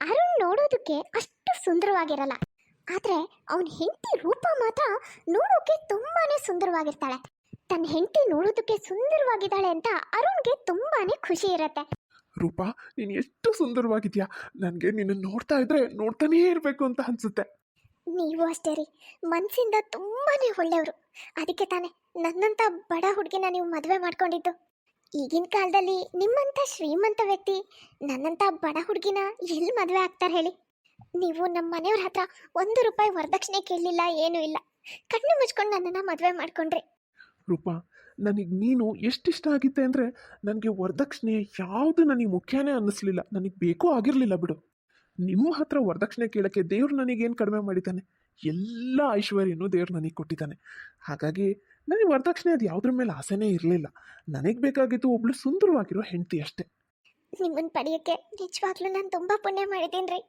ಅರುಣ್ ನೋಡೋದಕ್ಕೆ ಅಷ್ಟು ಸುಂದರವಾಗಿರಲ್ಲ. ಆದ್ರೆ ಅವನ ಹೆಂಡತಿ ರೂಪ ಮಾತ್ರ ನೋಡೋಕೆ ತುಂಬಾನೇ ಸುಂದರವಾಗಿರ್ತಾಳೆ. ತನ್ನ ಹೆಂಡತಿ ನೋಡೋದಕ್ಕೆ ಸುಂದರವಾಗಿದ್ದಾಳೆ ಅಂತ ಅರುಣ್ಗೆ ತುಂಬಾನೇ ಖುಷಿ ಇರತ್ತೆ. ರೂಪಾ ನೀನು ಎಷ್ಟು ಸುಂದರವಾಗಿದ್ಯಾ? ನನಗೆ ನಿನ್ನ ನೋಡ್ತಾ ಇದ್ರೆ ನೋಡ್ತಾನೇ ಇರಬೇಕು ಅಂತ ಅನ್ಸುತ್ತೆ. ನೀವು ಅಷ್ಟೇ ರೀ. ಮನಸ್ಸಿಂದ ತುಂಬಾನೇ ಒಳ್ಳೆಯವರು. ಅದಕ್ಕೆ ತಾನೇ ನನ್ನಂತ ಬಡ ಹುಡುಗಿನ ನೀವು ಮದುವೆ ಮಾಡ್ಕೊಂಡಿದ್ದು. ಈಗಿನ ಕಾಲದಲ್ಲಿ ನಿಮ್ಮಂಥ ಶ್ರೀಮಂತ ವ್ಯಕ್ತಿ ನನ್ನಂತ ಬಡ ಹುಡುಗಿನ ಎಲ್ಲಿ ಮದುವೆ ಆಗ್ತಾರೆ ಹೇಳಿ? ನೀವು ನಮ್ಮ ಮನೆಯವ್ರ ಹತ್ರ ಒಂದು ರೂಪಾಯಿ ವರದಕ್ಷಿಣೆ ಕೇಳಲಿಲ್ಲ, ಏನೂ ಇಲ್ಲ. ಕಣ್ಣು ಮುಚ್ಕೊಂಡು ನನ್ನನ್ನು ಮದುವೆ ಮಾಡ್ಕೊಂಡ್ರಿ. ರೂಪಾ, ನನಗೆ ನೀನು ಎಷ್ಟಿಷ್ಟ ಆಗಿದ್ದೆ ಅಂದರೆ ನನಗೆ ವರದಕ್ಷಿಣೆ ಯಾವುದು ನನಗೆ ಮುಖ್ಯನೇ ಅನ್ನಿಸ್ಲಿಲ್ಲ. ನನಗೆ ಬೇಕೂ ಆಗಿರಲಿಲ್ಲ ಬಿಡು. ನಿಮ್ಮ ಹತ್ರ ವರದಕ್ಷಿಣೆ ಕೇಳೋಕ್ಕೆ ದೇವ್ರು ನನಗೇನು ಕಡಿಮೆ ಮಾಡಿದ್ದಾನೆ? ಎಲ್ಲ ಐಶ್ವರ್ಯನೂ ದೇವ್ರು ನನಗೆ ಕೊಟ್ಟಿದ್ದಾನೆ. ಹಾಗಾಗಿ ನನಗೆ ವರದಕ್ಷಿಣೆ ಅದು ಯಾವುದ್ರ ಮೇಲೆ ಆಸೆನೇ ಇರಲಿಲ್ಲ. ನನಗೆ ಬೇಕಾಗಿದ್ದು ಒಬ್ಳು ಸುಂದರವಾಗಿರೋ ಹೆಂಡತಿ ಅಷ್ಟೇ. ನಿಮ್ಮನ್ನ ಪಡೆಯೋಕ್ಕೆ ನಿಜವಾಗ್ಲೂ ನಾನು ತುಂಬಾ ಪುಣ್ಯ ಮಾಡಿದ್ದೀನಿ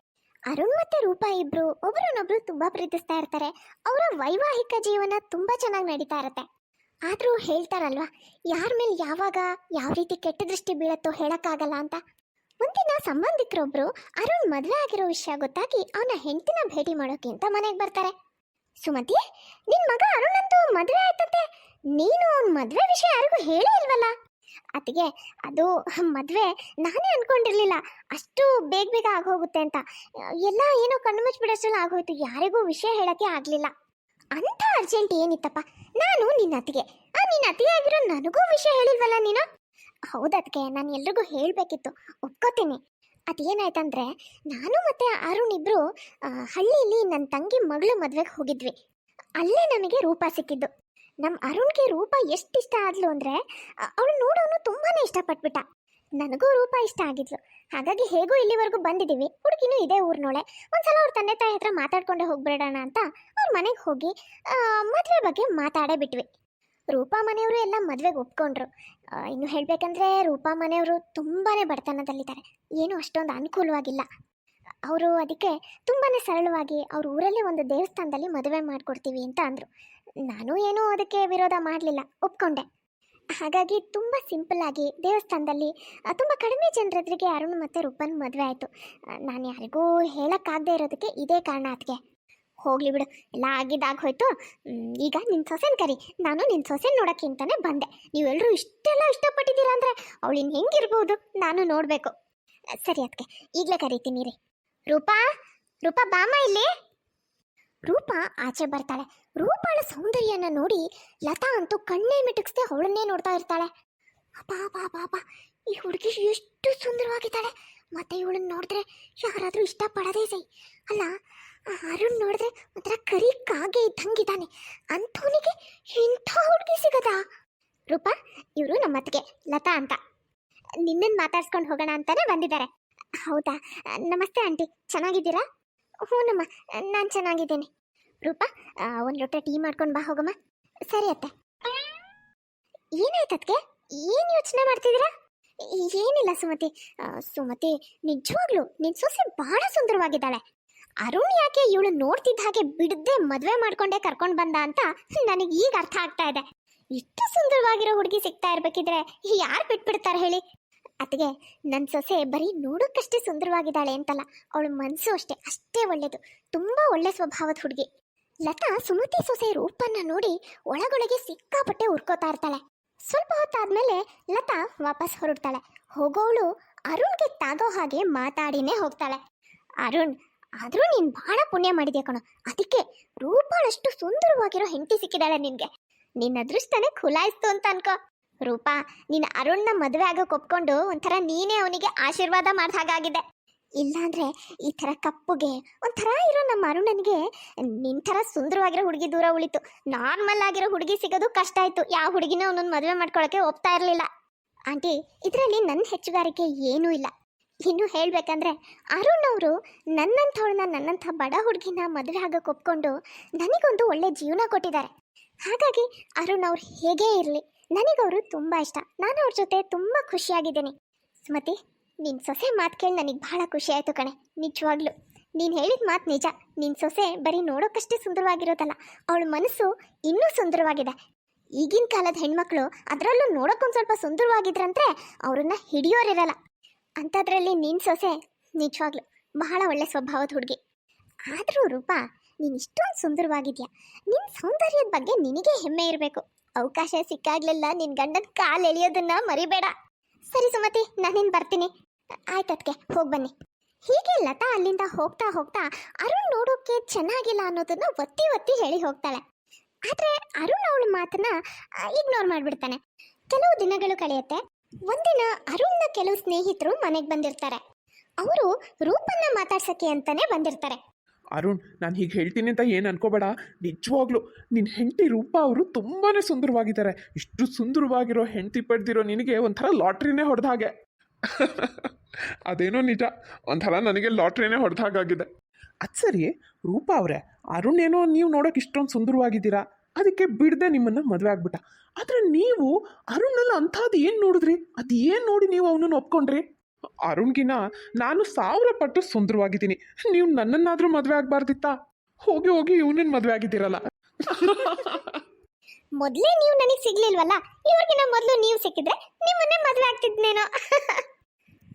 ಅರುಣ್ ಮತ್ತೆ ರೂಪಾ ಇಬ್ರು ಒಬ್ರನ್ನೊಬ್ರು ತುಂಬಾ ಪ್ರೀತಿಸ್ತಾ ಇರ್ತಾರೆ. ಅವರ ವೈವಾಹಿಕ ಜೀವನ ತುಂಬಾ ಚೆನ್ನಾಗಿ ನಡೀತಾ ಇರುತ್ತೆ. ಆದ್ರೂ ಹೇಳ್ತಾರಲ್ವಾ, ಯಾರ ಮೇಲೆ ಯಾವಾಗ ಯಾವ ರೀತಿ ಕೆಟ್ಟ ದೃಷ್ಟಿ ಬೀಳತ್ತೋ ಹೇಳಕ್ಕಾಗಲ್ಲ ಅಂತ. ಒಂದಿನ ಸಂಬಂಧಿಕರೊಬ್ರು ಅರುಣ್ ಮದುವೆ ಆಗಿರೋ ವಿಷಯ ಗೊತ್ತಾಗಿ ಅವನ ಹೆಂಡತಿನ ಭೇಟಿ ಮಾಡೋಕೆ ಅಂತ ಮನೆಗೆ ಬರ್ತಾರೆ. ಸುಮತಿ, ನಿನ್ ಮಗ ಅರುಣಂದು ಮದುವೆ ಆಯ್ತಂತೆ. ನೀನು ಅವ್ನ ಮದುವೆ ವಿಷಯ ಯಾರಿಗೂ ಹೇಳೇ ಇಲ್ವಲ್ಲ? ಅತ್ತಿಗೆ, ಅದು ಮದುವೆ ನಾನೇ ಅನ್ಕೊಂಡಿರ್ಲಿಲ್ಲ. ಅಷ್ಟು ಬೇಗ ಬೇಗ ಆಗೋಗುತ್ತೆ ಅಂತ. ಎಲ್ಲ ಏನೋ ಕಣ್ಣು ಮುಚ್ಚಿಬಿಡೋಷ್ಟ್ರಲ್ಲಿ ಆಗೋಯ್ತು. ಯಾರಿಗೂ ವಿಷಯ ಹೇಳಕ್ಕೆ ಆಗ್ಲಿಲ್ಲ. ಅಂತ ಅರ್ಜೆಂಟ್ ಏನಿತ್ತಪ್ಪ? ನಾನು ನಿನ್ನ ಅತ್ತಿಗೆ. ಆ, ನಿನ್ನ ಅತ್ತಿಗೆ ಆಗಿರೋ ನನಗೂ ವಿಷಯ ಹೇಳಿಲ್ವಲ್ಲ ನೀನು? ಹೌದಕ್ಕೆ ನಾನು ಎಲ್ರಿಗೂ ಹೇಳಬೇಕಿತ್ತು. ಒಪ್ಕೋತೀನಿ. ಅದೇನಾಯ್ತಂದ್ರೆ, ನಾನು ಮತ್ತೆ ಅರುಣ್ ಇಬ್ರು ಹಳ್ಳಿಯಲ್ಲಿ ನನ್ನ ತಂಗಿ ಮಗಳು ಮದ್ವೆಗೆ ಹೋಗಿದ್ವಿ. ಅಲ್ಲೇ ನಮಗೆ ರೂಪ ಸಿಕ್ಕಿದ್ದು. ನಮ್ಮ ಅರುಣ್ಗೆ ರೂಪ ಎಷ್ಟು ಇಷ್ಟ ಆದ್ಲು ಅಂದ್ರೆ, ಅವಳು ನೋಡೋನು ತುಂಬಾನೇ ಇಷ್ಟಪಟ್ಬಿಟ್ಟ. ನನಗೂ ರೂಪ ಇಷ್ಟ ಆಗಿದ್ಲು. ಹಾಗಾಗಿ ಹೇಗೂ ಇಲ್ಲಿವರೆಗೂ ಬಂದಿದ್ದೀವಿ ಹುಡುಗಿನೂ ಇದೇ ಊರ್ನೋಳೆ. ಒಂದ್ಸಲ ಅವ್ರ ತಂದೆ ತಾಯಿ ಹತ್ರ ಮಾತಾಡ್ಕೊಂಡೆ ಹೋಗ್ಬೇಡೋಣ ಅಂತ ಅವ್ರ ಮನೆಗೆ ಹೋಗಿ ಮದುವೆ ಬಗ್ಗೆ ಮಾತಾಡೇ ಬಿಟ್ವಿ. ರೂಪಾ ಮನೆಯವರು ಎಲ್ಲ ಮದುವೆಗೆ ಒಪ್ಕೊಂಡ್ರು. ಇನ್ನು ಹೇಳಬೇಕಂದ್ರೆ ರೂಪಾ ಮನೆಯವರು ತುಂಬಾ ಬಡತನದಲ್ಲಿದ್ದಾರೆ. ಏನು ಅಷ್ಟೊಂದು ಅನುಕೂಲವಾಗಿಲ್ಲ. ಅವರು ಅದಕ್ಕೆ ತುಂಬಾ ಸರಳವಾಗಿ ಅವ್ರ ಊರಲ್ಲೇ ಒಂದು ದೇವಸ್ಥಾನದಲ್ಲಿ ಮದುವೆ ಮಾಡಿಕೊಡ್ತೀವಿ ಅಂತ ಅಂದರು. ನಾನು ಏನೂ ಅದಕ್ಕೆ ವಿರೋಧ ಮಾಡಲಿಲ್ಲ, ಒಪ್ಕೊಂಡೆ. ಹಾಗಾಗಿ ತುಂಬ ಸಿಂಪಲ್ ಆಗಿ ದೇವಸ್ಥಾನದಲ್ಲಿ ತುಂಬ ಕಡಿಮೆ ಜನರೆದ್ರಿಗೆ ಅರುಣ್ ಮತ್ತು ರೂಪನ್ ಮದುವೆ ಆಯಿತು. ನಾನು ಯಾರಿಗೂ ಹೇಳೋಕ್ಕಾಗದೇ ಇರೋದಕ್ಕೆ ಇದೇ ಕಾರಣ ಅದಕ್ಕೆ ಹೋಗ್ಲಿ ಬಿಡು. ಎಲ್ಲ ಆಗಿದ್ದಾಗ ಹೋಯ್ತು. ಈಗ ನಿನ್ನ ಸೊಸೆನ ಕರಿ. ನಾನು ನಿನ್ನ ಸೊಸೆನ ನೋಡೋಕ್ಕೆ ಅಂತಾನೆ ಬಂದೆ. ನೀವೆಲ್ಲರೂ ಇಷ್ಟೆಲ್ಲ ಇಷ್ಟಪಟ್ಟಿದ್ದೀರಾ ಅಂದರೆ ಅವಳಿನ ಹೆಂಗಿರ್ಬೋದು? ನಾನು ನೋಡಬೇಕು. ಸರಿ ಅದಕ್ಕೆ ಈಗಲೇ ಕರಿತೀನಿ ರೀ. ರೂಪಾ ರೂಪಾ ಬಾಮ ಇಲ್ಲಿ? ರೂಪಾ ಆಚೆ ಬರ್ತಾಳೆ. ರೂಪಾಳ ಸೌಂದರ್ಯನ ನೋಡಿ ಲತಾ ಅಂತೂ ಕಣ್ಣೇ ಮಿಟುಕ್ಸ್ದೆ ಅವಳನ್ನೇ ನೋಡ್ತಾ ಇರ್ತಾಳೆ. ಅಪ್ಪ ಬಾ ಈ ಹುಡುಗಿ ಎಷ್ಟು ಸುಂದರವಾಗಿದ್ದಾಳೆ. ಮತ್ತೆ ಇವಳನ್ನ ನೋಡಿದ್ರೆ ಯಾರಾದರೂ ಇಷ್ಟಪಡದೇ ಸೈ ಅಲ್ಲ ಅರುಣ್ ನೋಡಿದ್ರೆ ಒಂಥರ ಕರಿ ಕಾಗೆ ಇದ್ದಂಗಿದ್ದಾನೆ. ಅಂಥವನಿಗೆ ಇಂಥ ಹುಡುಗಿ ಸಿಗದ? ರೂಪಾ, ಇವರು ನಮ್ಮ ಅತ್ತಿಗೆ ಲತಾ ಅಂತ. ನಿನ್ನನ್ನು ಮಾತಾಡ್ಸ್ಕೊಂಡು ಹೋಗೋಣ ಅಂತಾನೆ ಬಂದಿದ್ದಾರೆ. ಹೌದಾ? ನಮಸ್ತೆ ಆಂಟಿ. ಚೆನ್ನಾಗಿದ್ದೀರಾ? ಹ್ಞೂ ನಮ್ಮ, ನಾನು ಚೆನ್ನಾಗಿದ್ದೀನಿ. ರೂಪಾ ಒಂದು ಲೋಟ ಟೀ ಮಾಡ್ಕೊಂಡು ಬಾ ಹೋಗಮ್ಮ. ಸರಿ ಅತ್ತೆ. ಏನಾಯ್ತು ಅದಕ್ಕೆ ಏನು ಯೋಚನೆ ಮಾಡ್ತಿದ್ದೀರಾ? ಏನಿಲ್ಲ ಸುಮತಿ. ಸುಮತಿ, ನಿಜವಾಗ್ಲು ನಿನ್ ಸೊಸೆ ಬಹಳ ಸುಂದರವಾಗಿದ್ದಾಳೆ. ಅರುಣ್ ಯಾಕೆ ಇವಳು ನೋಡ್ತಿದ್ದ ಹಾಗೆ ಬಿಡದೆ ಮದುವೆ ಮಾಡ್ಕೊಂಡೆ ಕರ್ಕೊಂಡು ಬಂದ ಅಂತ ನನಗೆ ಈಗ ಅರ್ಥ ಆಗ್ತಾ ಇದೆ. ಇಷ್ಟು ಸುಂದರವಾಗಿರೋ ಹುಡುಗಿ ಸಿಗ್ತಾ ಇರ್ಬೇಕಿದ್ರೆ ಯಾರು ಬಿಟ್ಬಿಡ್ತಾರೆ ಹೇಳಿ? ಅತ್ತಿಗೆ ನನ್ನ ಸೊಸೆ ಬರೀ ನೋಡೋಕ್ಕಷ್ಟೇ ಸುಂದರವಾಗಿದ್ದಾಳೆ ಅಂತಲ್ಲ, ಅವಳ ಮನಸ್ಸು ಅಷ್ಟೇ ಅಷ್ಟೇ ಒಳ್ಳೇದು, ತುಂಬಾ ಒಳ್ಳೆ ಸ್ವಭಾವದ ಹುಡುಗಿ. ಲತಾ, ಸುಮತಿ ಸೊಸೆ ರೂಪನ್ನ ನೋಡಿ ಒಳಗೊಳಗೆ ಸಿಕ್ಕಾಪಟ್ಟೆ ಉರ್ಕೋತಾ ಇರ್ತಾಳೆ. ಸ್ವಲ್ಪ ಹೊತ್ತಾದ್ಮೇಲೆ ಲತಾ ವಾಪಸ್ ಹೊರಡ್ತಾಳೆ. ಹೋಗೋವಳು ಅರುಣ್ಗೆ ತಾಗೋ ಹಾಗೆ ಮಾತಾಡಿನೇ ಹೋಗ್ತಾಳೆ. ಅರುಣ್, ಆದ್ರೂ ನೀನ್ ಬಹಳ ಪುಣ್ಯ ಮಾಡಿದೆ ಕಣ. ಅದಕ್ಕೆ ರೂಪಾಳಷ್ಟು ಸುಂದರವಾಗಿರೋ ಹೆಂಡತಿ ಸಿಕ್ಕಿದಾಳೆ ನಿನಗೆ. ನಿನ್ನ ಅದೃಷ್ಟನೇ ಖುಲಾಯಿಸ್ತು ಅಂತ ಅನ್ಕೋ. ರೂಪಾ ನಿನ್ನ ಅರುಣ್ನ ಮದುವೆ ಆಗೋಕೆ ಒಪ್ಕೊಂಡು ಒಂಥರ ನೀನೇ ಅವನಿಗೆ ಆಶೀರ್ವಾದ ಮಾಡಿದ ಹಾಗಾಗಿದೆ. ಇಲ್ಲಾಂದ್ರೆ ಈ ಥರ ಕಪ್ಪುಗೆ ಒಂಥರ ಇರೋ ನಮ್ಮ ಅರುಣನಿಗೆ ನಿನ್ ಥರ ಸುಂದರವಾಗಿರೋ ಹುಡುಗಿ ದೂರ ಉಳಿತು. ನಾರ್ಮಲ್ ಆಗಿರೋ ಹುಡುಗಿ ಸಿಗೋದು ಕಷ್ಟ ಆಯ್ತು. ಯಾವ ಹುಡುಗಿನ ಅವನೊಂದು ಮದುವೆ ಮಾಡ್ಕೊಳ್ಳೋಕೆ ಒಪ್ತಾ ಇರಲಿಲ್ಲ. ಆಂಟಿ, ಇದರಲ್ಲಿ ನನ್ನ ಹೆಚ್ಚುಗಾರಿಕೆ ಏನೂ ಇಲ್ಲ. ಇನ್ನು ಹೇಳಬೇಕಂದ್ರೆ ಅರುಣ್ ಅವರು ನನ್ನಂಥವಳನ್ನ ನನ್ನಂಥ ಬಡ ಹುಡುಗಿನ ಮದುವೆ ಆಗೋಕೆ ಒಪ್ಕೊಂಡು ನನಗೊಂದು ಒಳ್ಳೆ ಜೀವನ ಕೊಟ್ಟಿದ್ದಾರೆ. ಹಾಗಾಗಿ ಅರುಣ್ ಅವ್ರು ಹೇಗೇ ಇರಲಿ. ನನಗವರು ತುಂಬ ಇಷ್ಟ. ನಾನು ಅವ್ರ ಜೊತೆ ತುಂಬ ಖುಷಿಯಾಗಿದ್ದೀನಿ. ಸುಮತಿ ನಿನ್ನ ಸೊಸೆ ಮಾತು ಕೇಳಿ ನನಗೆ ಭಾಳ ಖುಷಿ ಆಯಿತು ಕಣೆ, ನಿಜವಾಗ್ಲೂ. ನೀನು ಹೇಳಿದ ಮಾತು ನಿಜ ನಿನ್ನ ಸೊಸೆ ಬರೀ ನೋಡೋಕ್ಕಷ್ಟೇ ಸುಂದರವಾಗಿರೋದಲ್ಲ, ಅವಳ ಮನಸ್ಸು ಇನ್ನೂ ಸುಂದರವಾಗಿದೆ. ಈಗಿನ ಕಾಲದ ಹೆಣ್ಮಕ್ಳು ಅದರಲ್ಲೂ ನೋಡೋಕ್ಕೊಂದು ಸ್ವಲ್ಪ ಸುಂದರವಾಗಿದ್ರಂದ್ರೆ ಅವ್ರನ್ನ ಹಿಡಿಯೋರಿರಲ್ಲ. ಅಂಥದ್ರಲ್ಲಿ ನಿನ್ನ ಸೊಸೆ ನಿಜವಾಗ್ಲು ಬಹಳ ಒಳ್ಳೆ ಸ್ವಭಾವದ ಹುಡುಗಿ. ಆದರೂ ರೂಪ, ನೀನು ಇಷ್ಟೊಂದು ಸುಂದರವಾಗಿದೆಯಾ? ನಿನ್ನ ಸೌಂದರ್ಯದ ಬಗ್ಗೆ ನಿನಗೆ ಹೆಮ್ಮೆ ಇರಬೇಕು. ಅವಕಾಶ ಸಿಕ್ಕಾಗ್ಲೆಲ್ಲ ನಿನ್ನ ಗಂಡನ ಕಾಲು ಎಳೆಯೋದನ್ನ ಮರಿಬೇಡ. ಸರಿ ಸುಮತಿ, ನಾನಿನ್ ಬರ್ತೀನಿ. ಆಯ್ತದ್ಕೆ ಹೋಗಿ ಬನ್ನಿ. ಹೀಗೆ ಲತಾ ಅಲ್ಲಿಂದ ಹೋಗ್ತಾ ಹೋಗ್ತಾ ಅರುಣ್ ನೋಡೋಕೆ ಚೆನ್ನಾಗಿಲ್ಲ ಅನ್ನೋದನ್ನ ಒತ್ತಿ ಒತ್ತಿ ಹೇಳಿ ಹೋಗ್ತಾಳೆ. ಆದ್ರೆ ಅರುಣ್ ಅವಳ ಮಾತನ್ನ ಇಗ್ನೋರ್ ಮಾಡ್ಬಿಡ್ತಾನೆ. ಕೆಲವು ದಿನಗಳು ಕಳೆಯುತ್ತೆ. ಒಂದಿನ ಅರುಣ್ನ ಕೆಲವು ಸ್ನೇಹಿತರು ಮನೆಗೆ ಬಂದಿರ್ತಾರೆ. ಅವರು ರೂಪನ್ನ ಮಾತಾಡ್ಸಕ್ಕೆ ಅಂತಾನೆ ಬಂದಿರ್ತಾರೆ. ಅರುಣ್, ನಾನು ಹೀಗೆ ಹೇಳ್ತೀನಿ ಅಂತ ಏನು ಅನ್ಕೋಬೇಡ. ನಿಜವಾಗ್ಲೂ ನಿನ್ನ ಹೆಂಡತಿ ರೂಪ ಅವರು ತುಂಬಾ ಸುಂದರವಾಗಿದ್ದಾರೆ ಇಷ್ಟು ಸುಂದರವಾಗಿರೋ ಹೆಂಡತಿ ಪಡೆದಿರೋ ನಿನಗೆ ಒಂಥರ ಲಾಟ್ರಿನೇ ಹೊಡೆದ ಹಾಗೆ ಅದೇನೋ ನಿಜ. ಒಂಥರ ನನಗೆ ಲಾಟ್ರಿನೇ ಹೊಡೆದ ಹಾಗಾಗಿದೆ. ಅದು ಸರಿ, ರೂಪ ಅವರೇ. ಅರುಣ್ ಏನೋ ನೀವು ನೋಡೋಕೆ ಇಷ್ಟೊಂದು ಸುಂದರವಾಗಿದ್ದೀರಾ? ಅದಕ್ಕೆ ಬಿಡದೆ ನಿಮ್ಮನ್ನು ಮದುವೆ ಆಗ್ಬಿಟ್ಟ. ಆದರೆ ನೀವು ಅರುಣಲ್ಲ ಅಂಥದ್ದು ಏನು ನೋಡಿದ್ರಿ? ಅದು ಏನು ನೋಡಿ ನೀವು ಅವನನ್ನು ಒಪ್ಕೊಂಡ್ರಿ? ಅರುಣ್ಗಿನ ನಾನು ಸಾವಿರ ಪಟ್ಟು ಸುಂದರವಾಗಿದ್ದೀನಿ. ನೀವು ನನ್ನನ್ನಾದರೂ ಮದುವೆ ಆಗಬಾರ್ದಿತ್ತಾ? ಹೋಗಿ ಹೋಗಿ ಇವನನ್ನ ಮದುವೆ ಆಗಿದ್ದೀರಲ್ಲ. ಮೊದಲೇ ನೀವು ನನಗೆ ಸಿಗ್ಲಿಲ್ವಲ್ಲ? ಇವ್ರಿಗಿನ ಮೊದಲು ನೀವು ಸಿಕ್ಕಿದ್ರೆ ನಿಮ್ಮನ್ನೇ ಮದುವೆ ಆಗ್ತಿದ್ನೇನೋ?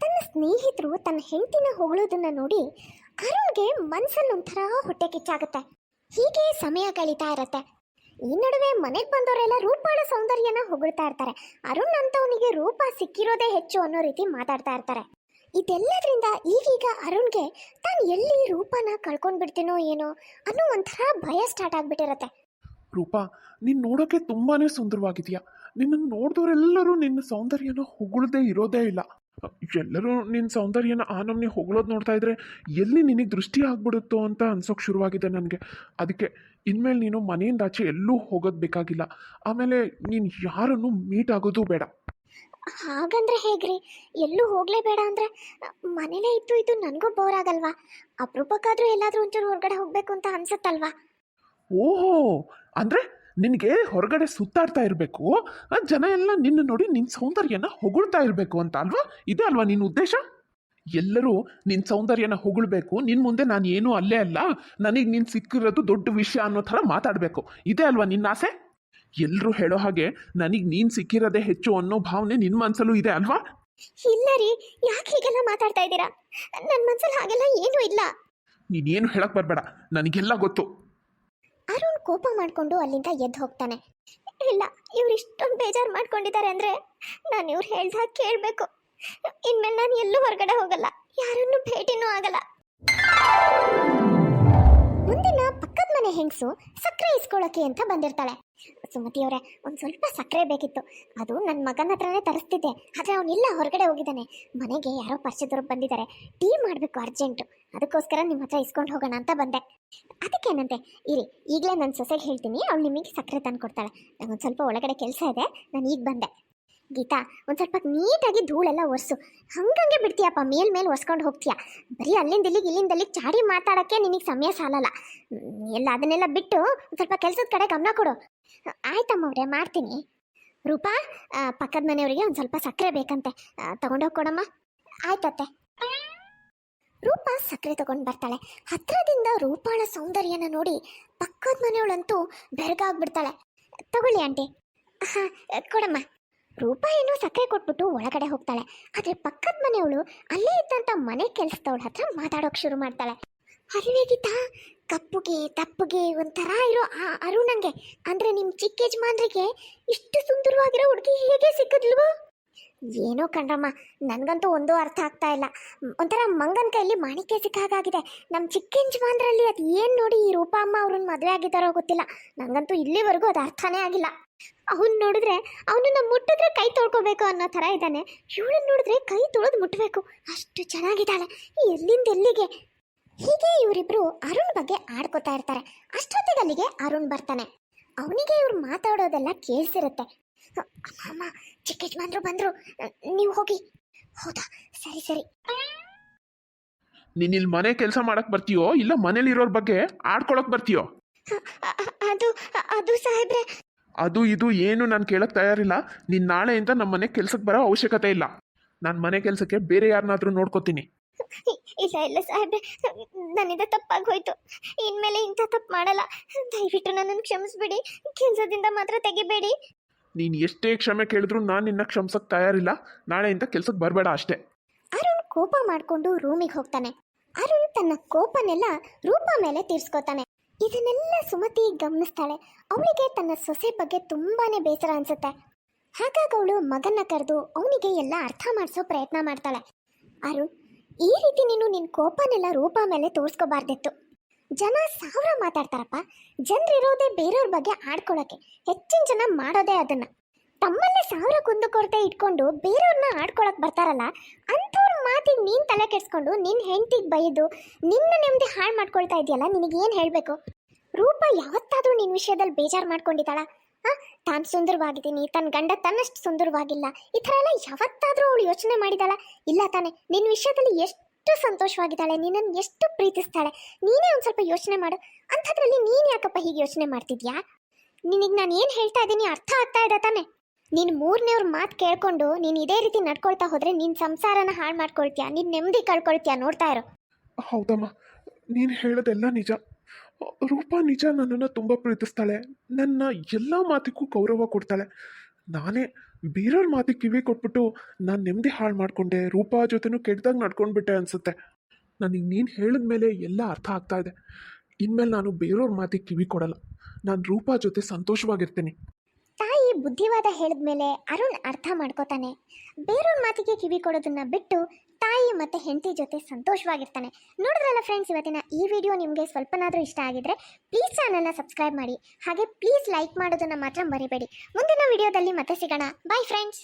ತನ್ನ ಸ್ನೇಹಿತರು ತನ್ನ ಹೆಂಡತಿನ ಹೊಗಳೋದನ್ನ ನೋಡಿ ಅರುಣ್ಗೆ ಮನ್ಸಲ್ಲಿ ಒಂಥರ ಹೊಟ್ಟೆ ಕಿಚ್ಚಾಗುತ್ತೆ. ಹೀಗೆ ಸಮಯ ಕಳೀತಾ ಇರತ್ತೆ. ಈ ನಡುವೆ ಮನೆಗೆ ಬಂದವರೆಲ್ಲ ರೂಪಾಳ ಸೌಂದರ್ಯನ ಹೊಗಳ್ತಾ ಇರ್ತಾರೆ. ಅರುಣ್ ಅಂತವನಿಗೆ ರೂಪ ಸಿಕ್ಕಿರೋದೇ ಹೆಚ್ಚು ಅನ್ನೋ ರೀತಿ ಮಾತಾಡ್ತಾ ಇರ್ತಾರೆ. ಇದೆಲ್ಲದರಿಂದ ಈಗೀಗ ಅರುಣ್ಗೆ ತಾನು ಎಲ್ಲಿ ರೂಪನ ಕಳ್ಕೊಂಡ್ಬಿಡ್ತೀನೋ ಏನೋ ಅನ್ನೋ ಒಂಥರ ಭಯ ಸ್ಟಾರ್ಟ್ ಆಗ್ಬಿಟ್ಟಿರತ್ತೆ. ರೂಪಾ ನೀನು ನೋಡೋಕೆ ತುಂಬಾ ಸುಂದರವಾಗಿದೆಯಾ? ನಿನ್ನನ್ನು ನೋಡಿದವರೆಲ್ಲರೂ ನಿನ್ನ ಸೌಂದರ್ಯನ ಹೊಗಳದೇ ಇರೋದೇ ಇಲ್ಲ. ಎಲ್ಲರೂ ನಿನ್ನ ಸೌಂದರ್ಯನ ಆ ನಮ್ನೆ ಹೊಗಳೋದು ನೋಡ್ತಾ ಇದ್ರೆ ಎಲ್ಲಿ ನಿನಗೆ ದೃಷ್ಟಿ ಆಗ್ಬಿಡುತ್ತೋ ಅಂತ ಅನ್ಸೋಕೆ ಶುರುವಾಗಿದೆ ನನಗೆ. ಅದಕ್ಕೆ ಇನ್ಮೇಲೆ ನೀನು ಮನೆಯಿಂದ ಆಚೆ ಎಲ್ಲೂ ಹೋಗೋದು ಬೇಕಾಗಿಲ್ಲ. ಆಮೇಲೆ ನೀನು ಯಾರನ್ನು ಮೀಟ್ ಆಗೋದು ಬೇಡ. ಹಾಗಂದ್ರೆ ಹೇಗ್ರಿ? ಎಲ್ಲೂ ಹೋಗ್ಲೇಬೇಡ ಅಂದ್ರೆ ಮನೇಲೆ ಇದ್ದು ಇದ್ದು ನನಗೂ ಬೋರ್ ಆಗಲ್ವಾ? ಅಪರೂಪಕ್ಕಾದ್ರೂ ಎಲ್ಲಾದ್ರೂ ಒಂಚೂರು ಹೊರಗಡೆ ಹೋಗ್ಬೇಕು ಅಂತ ಅನ್ಸುತ್ತಲ್ವಾ? ಓಹೋ! ಅಂದರೆ ನಿನಗೆ ಹೊರಗಡೆ ಸುತ್ತಾಡ್ತಾ ಇರಬೇಕು ಜನ ಎಲ್ಲ ನಿನ್ನ ನೋಡಿ ನಿನ್ನ ಸೌಂದರ್ಯನ ಹೊಗಳ್ತಾ ಇರಬೇಕು ಅಂತ ಅಲ್ವಾ? ಇದೇ ಅಲ್ವಾ ನಿನ್ನ ಉದ್ದೇಶ? ಎಲ್ಲರೂ ನಿನ್ನ ಸೌಂದರ್ಯನ ಹೊಗಳ್ಬೇಕು ನಿನ್ನ ಮುಂದೆ ನಾನು ಏನೂ ಅಲ್ಲೇ ಅಲ್ಲ ನನಗೆ ನೀನು ಸಿಕ್ಕಿರೋದು ದೊಡ್ಡ ವಿಷಯ ಅನ್ನೋ ಥರ ಮಾತಾಡಬೇಕು. ಇದೇ ಅಲ್ವಾ ನಿನ್ನ ಆಸೆ? ಎಲ್ಲರೂ ಹೇಳೋ ಹಾಗೆ ನನಗೆ ನೀನು ಸಿಕ್ಕಿರೋದೇ ಹೆಚ್ಚು ಅನ್ನೋ ಭಾವನೆ ನಿನ್ನ ಮನಸ್ಸಲ್ಲೂ ಇದೆ ಅಲ್ವಾ? ಇಲ್ಲ ರೀ ಯಾಕೆ ಹೀಗೆಲ್ಲ ಮಾತಾಡ್ತಾ ಇದ್ದೀರಾ? ನನ್ನ ಮನಸ್ಸಲ್ಲಿ ಹಾಗೆಲ್ಲ ಏನೂ ಇಲ್ಲ. ನೀನೇನು ಹೇಳಕ್ ಬರಬೇಡ ನನಗೆಲ್ಲ ಗೊತ್ತು. ಅರುಣ್ ಕೋಪ ಮಾಡಿಕೊಂಡು ಅಲ್ಲಿಂದ ಎದ್ದು ಹೋಗ್ತಾನೆ. ಇಲ್ಲ, ಇವ್ರು ಇಷ್ಟೊಂದು ಬೇಜಾರು ಮಾಡ್ಕೊಂಡಿದ್ದಾರೆ ಅಂದ್ರೆ ನಾನು ಇವ್ರು ಹೇಳ್ದಾಗ ಕೇಳಬೇಕು. ಇನ್ಮೇಲೆ ನಾನು ಎಲ್ಲೂ ಹೊರಗಡೆ ಹೋಗಲ್ಲ. ಯಾರನ್ನು ಭೇಟಿನೂ ಆಗಲ್ಲ. ಮುಂದಿನ ಪಕ್ಕದ ಮನೆ ಹೆಂಗಸು ಸಕ್ಕರೆ ಇಸ್ಕೊಳ್ಳೋಕೆ ಅಂತ ಬಂದಿರ್ತಾಳೆ. ಸುಮತಿ ಅವರೇ ಒಂದು ಸ್ವಲ್ಪ ಸಕ್ಕರೆ ಬೇಕಿತ್ತು. ಅದು ನನ್ನ ಮಗನ ಹತ್ರನೇ ತರಿಸ್ತಿದ್ದೆ. ಆದರೆ ಅವನಿಲ್ಲ ಹೊರಗಡೆ ಹೋಗಿದ್ದಾನೆ. ಮನೆಗೆ ಯಾರೋ ಪರಿಚಯದವ್ರು ಬಂದಿದ್ದಾರೆ. ಟೀ ಮಾಡಬೇಕು ಅರ್ಜೆಂಟು. ಅದಕ್ಕೋಸ್ಕರ ನಿಮ್ಮ ಹತ್ರ ಇಸ್ಕೊಂಡು ಹೋಗೋಣ ಅಂತ ಬಂದೆ. ಅದಕ್ಕೇನಂತೆ? ಇರಿ, ಈಗಲೇ ನನ್ನ ಸೊಸೆಗೆ ಹೇಳ್ತೀನಿ. ಅವಳು ನಿಮಗೆ ಸಕ್ಕರೆ ತಂದು ಕೊಡ್ತಾಳೆ. ನಂಗೊಂದು ಸ್ವಲ್ಪ ಒಳಗಡೆ ಕೆಲಸ ಇದೆ. ನಾನು ಈಗ ಬಂದೆ. ಗೀತಾ, ಒಂದು ಸ್ವಲ್ಪ ನೀಟಾಗಿ ಧೂಳೆಲ್ಲ ಒರೆಸು. ಹಂಗಂಗೆ ಬಿಡ್ತೀಯಪ್ಪ, ಮೇಲ್ ಮೇಲೆ ಒರೆಸ್ಕೊಂಡು ಹೋಗ್ತೀಯ. ಬರೀ ಅಲ್ಲಿಂದ ಇಲ್ಲಿಗೆ ಇಲ್ಲಿಂದ ಇಲ್ಲಿಗೆ ಚಾಡಿ ಮಾತಾಡೋಕ್ಕೆ ನಿನಗೆ ಸಮಯ ಸಾಲಲ್ಲ. ಎಲ್ಲ ಅದನ್ನೆಲ್ಲ ಬಿಟ್ಟು ಒಂದು ಸ್ವಲ್ಪ ಕೆಲಸದ ಕಡೆ ಗಮನ ಕೊಡು. ಆಯ್ತಮ್ಮವ್ರೆ ಮಾಡ್ತೀನಿ. ರೂಪಾ ಪಕ್ಕದ ಮನೆಯವರಿಗೆ ಒಂದು ಸ್ವಲ್ಪ ಸಕ್ಕರೆ ಬೇಕಂತೆ. ತಗೊಂಡೋಗಿ ಕೊಡಮ್ಮ. ಆಯ್ತತ್ತೆ ರೂಪಾ ಸಕ್ಕರೆ ತಗೊಂಡು ಬರ್ತಾಳೆ. ಹತ್ರದಿಂದ ರೂಪಾಳ ಸೌಂದರ್ಯನ ನೋಡಿ ಪಕ್ಕದ ಮನೆಯವಳಂತೂ ಬೆರಗಾಗ್ಬಿಡ್ತಾಳೆ. ತಗೊಳ್ಳಿ ಆಂಟಿ. ಹಾಂ, ಕೊಡಮ್ಮ. ರೂಪಾ ಏನೋ ಸಕ್ಕರೆ ಕೊಟ್ಬಿಟ್ಟು ಒಳಗಡೆ ಹೋಗ್ತಾಳೆ. ಆದರೆ ಪಕ್ಕದ ಮನೆಯವಳು ಅಲ್ಲೇ ಇದ್ದಂಥ ಮನೆ ಕೆಲಸದವಳ ಹತ್ರ ಮಾತಾಡೋಕೆ ಶುರು ಮಾಡ್ತಾಳೆ. ಅಲ್ವೇ ಕಪ್ಪುಗೆ, ತಪ್ಪುಗೆ ಒಂಥರ ಇರೋ ಆ ಅರುಣಂಗೆ ಅಂದರೆ ನಿಮ್ಮ ಚಿಕ್ಕ ಯಜಮಾನ್ರಿಗೆ ಇಷ್ಟು ಸುಂದರವಾಗಿರೋ ಹುಡುಗಿ ಹೇಗೆ ಸಿಕ್ಕಿದ್ಲ್ವೋ ಏನೋ ಕಣ್ರಮ್ಮ, ನನಗಂತೂ ಒಂದೂ ಅರ್ಥ ಆಗ್ತಾ ಇಲ್ಲ. ಒಂಥರ ಮಂಗನ ಕೈಯಲ್ಲಿ ಮಾಣಿಕ್ಯ ಹಾಗಾಗಿದೆ. ನಮ್ಮ ಚಿಕ್ಕ ಯಜಮಾನ್ರಲ್ಲಿ ಅದು ಏನು ನೋಡಿ ಈ ರೂಪ ಅಮ್ಮ ಅವ್ರನ್ನ ಮದುವೆ ಆಗಿದ್ದಾರೋ ಗೊತ್ತಿಲ್ಲ. ನನಗಂತೂ ಇಲ್ಲಿವರೆಗೂ ಅದು ಅರ್ಥನೇ ಆಗಿಲ್ಲ. ಅವನ್ ನೋಡಿದ್ರೆ ಅವನನ್ನ ಮುಟ್ಟಿದ್ರೆ ಕೈ ತೊಳ್ಕೊಬೇಕು ಅನ್ನೋ ಥರ ಇದ್ದಾನೆ. ಇವಳನ್ನ ನೋಡಿದ್ರೆ ಕೈ ತೊಳೆದು ಮುಟ್ಟಬೇಕು ಅಷ್ಟು ಚೆನ್ನಾಗಿದ್ದಾಳೆ. ಎಲ್ಲಿಂದ ಎಲ್ಲಿಗೆ? ಹೀಗೆ ಇವರಿಬ್ರು ಅರುಣ್ ಬಗ್ಗೆ ಆಡ್ಕೋತಾ ಇರ್ತಾರೆ. ಅಷ್ಟೊತ್ತಿಗೆ ಅಲ್ಲಿಗೆ ಅರುಣ್ ಬರ್ತಾನೆ. ಅವನಿಗೆ ಇವ್ರು ಮಾತಾಡೋದೆಲ್ಲ ಕೇಳಿಸಿರುತ್ತೆ. ಅಮ್ಮ ಚಿಕ್ಕ ಯಜಮಾನ್ರು ಬಂದ್ರು. ನೀವು ಹೋಗಿ. ಹೌದಾ? ಸರಿ ಸರಿ. ನೀನ್ ಇಲ್ಲಿ ಮನೆ ಕೆಲಸ ಮಾಡಕ್ ಬರ್ತೀಯೋ? ಇಲ್ಲ ಮನೇಲಿರೋರ ಬಗ್ಗೆ ಆಡ್ಕೊಳಕ್ ಬರ್ತೀಯೋ? ಅದು ಅದು ಸಾಹೇಬ್ರೆ. ಅದು ಇದು ಏನು ನಾನು ಕೇಳಕ್ ತಯಾರಿಲ್ಲ. ನೀನ್ ನಾಳೆಯಿಂದ ನಮ್ಮ ಮನೆ ಕೆಲ್ಸಕ್ಕೆ ಬರೋ ಅವಶ್ಯಕತೆ ಇಲ್ಲ. ನಾನು ಮನೆ ಕೆಲಸಕ್ಕೆ ಬೇರೆ ಯಾರನ್ನಾದ್ರೂ ನೋಡ್ಕೋತೀನಿ. ಇಲ್ಲ ಇಲ್ಲ ಸಾಹೇಬ್ರೆ. ನನ್ನಿಂದ ತಪ್ಪಾಗಿ ಹೋಯ್ತು ಇನ್ಮೇಲೆ ಇಂಥ ತಪ್ಪು ಮಾಡಲ್ಲ. ದಯವಿಟ್ಟು ನನ್ನನ್ನು ಕ್ಷಮಿಸ್ಬಿಡಿ. ಕೆಲಸದಿಂದ ಮಾತ್ರ ತೆಗಿಬೇಡಿ. ನೀನು ಎಷ್ಟೇ ಕ್ಷಮೆ ಕೇಳಿದ್ರು ನಾನು ನಿನ್ನ ಕ್ಷಮಿಸಕ್ಕೆ ತಯಾರಿಲ್ಲ. ನಾಳೆಯಿಂದ ಕೆಲ್ಸಕ್ಕೆ ಬರಬೇಡ ಅಷ್ಟೇ. ಅರುಣ್ ಕೋಪ ಮಾಡಿಕೊಂಡು ರೂಮಿಗೆ ಹೋಗ್ತಾನೆ. ಅರುಣ್ ತನ್ನ ಕೋಪನೆಲ್ಲ ರೂಪ ಮೇಲೆ ತೀರ್ಸ್ಕೊತಾನೆ. ಇದನ್ನೆಲ್ಲ ಸುಮತಿ ಗಮನಿಸ್ತಾಳೆ. ಅವಳಿಗೆ ತನ್ನ ಸೊಸೆ ಬಗ್ಗೆ ತುಂಬಾನೇ ಬೇಸರ ಅನ್ಸುತ್ತೆ. ಹಾಗಾಗಿ ಅವಳು ಮಗನ ಕರೆದು ಅವನಿಗೆ ಎಲ್ಲ ಅರ್ಥ ಮಾಡಿಸೋ ಪ್ರಯತ್ನ ಮಾಡ್ತಾಳೆ. ಅರುಣ್ ಈ ರೀತಿ ನೀನು ನಿನ್ನ ಕೋಪನೆಲ್ಲ ರೂಪ ಮೇಲೆ ತೋರಿಸ್ಕೋಬಾರ್ದಿತ್ತು. ಜನ ಸಾವಿರ ಮಾತಾಡ್ತಾರಪ್ಪ. ಜನರಿರೋದೇ ಬೇರೆಯವ್ರ ಬಗ್ಗೆ ಆಡ್ಕೊಳ್ಳೋಕೆ. ಹೆಚ್ಚಿನ ಜನ ಮಾಡೋದೇ ಅದನ್ನು. ತಮ್ಮಲ್ಲೇ ಸಾವಿರ ಕುಂದು ಕುಂದುಕೊರತೆ ಇಟ್ಕೊಂಡು ಬೇರೆಯವ್ರನ್ನ ಆಡ್ಕೊಳಕ್ ಬರ್ತಾರಲ್ಲ, ಅಂಥವ್ರ ಮಾತಿಗೆ ನೀನು ತಲೆ ಕೆಡಿಸ್ಕೊಂಡು ನಿನ್ನ ಹೆಂಡತಿಗೆ ಬೈದು ನಿನ್ನ ನೆಮ್ಮದಿ ಹಾಳು ಮಾಡ್ಕೊಳ್ತಾ ಇದೆಯಲ್ಲ ನಿನಗೆ ಏನು ಹೇಳಬೇಕು? ರೂಪ ಯಾವತ್ತಾದರೂ ನಿನ್ನ ವಿಷಯದಲ್ಲಿ ಬೇಜಾರು ಮಾಡ್ಕೊಂಡಿದ್ದಾಳ. ಆ ತಾನು ಸುಂದರವಾಗಿದ್ದೀನಿ ತನ್ನ ಗಂಡ ತನ್ನಷ್ಟು ಸುಂದರವಾಗಿಲ್ಲ. ಈ ಥರ ಎಲ್ಲ ಯಾವತ್ತಾದರೂ ಅವಳು ಯೋಚನೆ ಮಾಡಿದಾಳ? ಇಲ್ಲ ತಾನೆ ನಿನ್ನ ವಿಷಯದಲ್ಲಿ ಎಷ್ಟು ಸಂತೋಷವಾಗಿದ್ದಾಳೆ, ನಿನ್ನನ್ನು ಎಷ್ಟು ಪ್ರೀತಿಸ್ತಾಳೆ, ನೀನೇ ಒಂದು ಸ್ವಲ್ಪ ಯೋಚನೆ ಮಾಡು. ಅಂಥದ್ರಲ್ಲಿ ನೀನು ಯಾಕಪ್ಪ ಹೀಗೆ ಯೋಚನೆ ಮಾಡ್ತಿದ್ಯಾ? ನಿನಗೆ ನಾನು ಏನು ಹೇಳ್ತಾ ಇದ್ದೀನಿ ಅರ್ಥ ಆಗ್ತಾ ಇದೆ ತಾನೆ. ನೀನು ಮೂರನೇವ್ರ ಮಾತು ಕೇಳ್ಕೊಂಡು ನೀನು ಇದೇ ರೀತಿ ನಡ್ಕೊಳ್ತಾ ಹೋದರೆ ನಿನ್ನ ಸಂಸಾರನ ಹಾಳು ಮಾಡ್ಕೊಳ್ತೀಯಾ ನಿನ್ನ ನೆಮ್ಮದಿ ಕಳ್ಕೊಳ್ತೀಯಾ ನೋಡ್ತಾ ಇರೋ. ಹೌದಮ್ಮ, ನೀನು ಹೇಳೋದೆಲ್ಲ ನಿಜ. ರೂಪಾ ನಿಜ ನನ್ನನ್ನು ತುಂಬ ಪ್ರೀತಿಸ್ತಾಳೆ. ನನ್ನ ಎಲ್ಲ ಮಾತಿಗೂ ಗೌರವ ಕೊಡ್ತಾಳೆ. ನಾನೇ ಬೇರೆಯವ್ರ ಮಾತಿಗೆ ಕಿವಿ ಕೊಟ್ಬಿಟ್ಟು ನಾನು ನೆಮ್ಮದಿ ಹಾಳು ಮಾಡಿಕೊಂಡೆ. ರೂಪ ಜೊತೆನೂ ಕೆಟ್ಟದಾಗ ನಡ್ಕೊಂಡ್ಬಿಟ್ಟೆ ಅನಿಸುತ್ತೆ. ನನಗೆ ನೀನು ಹೇಳಿದ ಮೇಲೆ ಎಲ್ಲ ಅರ್ಥ ಆಗ್ತಾ ಇದೆ. ಇನ್ಮೇಲೆ ನಾನು ಬೇರೆಯವ್ರ ಮಾತಿಗೆ ಕಿವಿ ಕೊಡಲ್ಲ. ನಾನು ರೂಪ ಜೊತೆ ಸಂತೋಷವಾಗಿರ್ತೀನಿ. ತಾಯಿ ಬುದ್ಧಿವಾದ ಹೇಳಿದ್ಮೇಲೆ ಅರುಣ್ ಅರ್ಥ ಮಾಡ್ಕೋತಾನೆ. ಬೇರೆಯವ್ರ ಮಾತಿಗೆ ಕಿವಿ ಕೊಡೋದನ್ನ ಬಿಟ್ಟು ತಾಯಿ ಮತ್ತು ಹೆಂಡತಿ ಜೊತೆ ಸಂತೋಷವಾಗಿರ್ತಾನೆ. ನೋಡಿದ್ರಲ್ಲ ಫ್ರೆಂಡ್ಸ್ ಇವತ್ತಿನ ಈ ವಿಡಿಯೋ ನಿಮಗೆ ಸ್ವಲ್ಪನಾದರೂ ಇಷ್ಟ ಆಗಿದ್ರೆ ಪ್ಲೀಸ್ ಚಾನಲ್ನ ಸಬ್ಸ್ಕ್ರೈಬ್ ಮಾಡಿ. ಹಾಗೆ ಪ್ಲೀಸ್ ಲೈಕ್ ಮಾಡೋದನ್ನು ಮಾತ್ರ ಮರಿಬೇಡಿ. ಮುಂದಿನ ವಿಡಿಯೋದಲ್ಲಿ ಮತ್ತೆ ಸಿಗೋಣ. Bye friends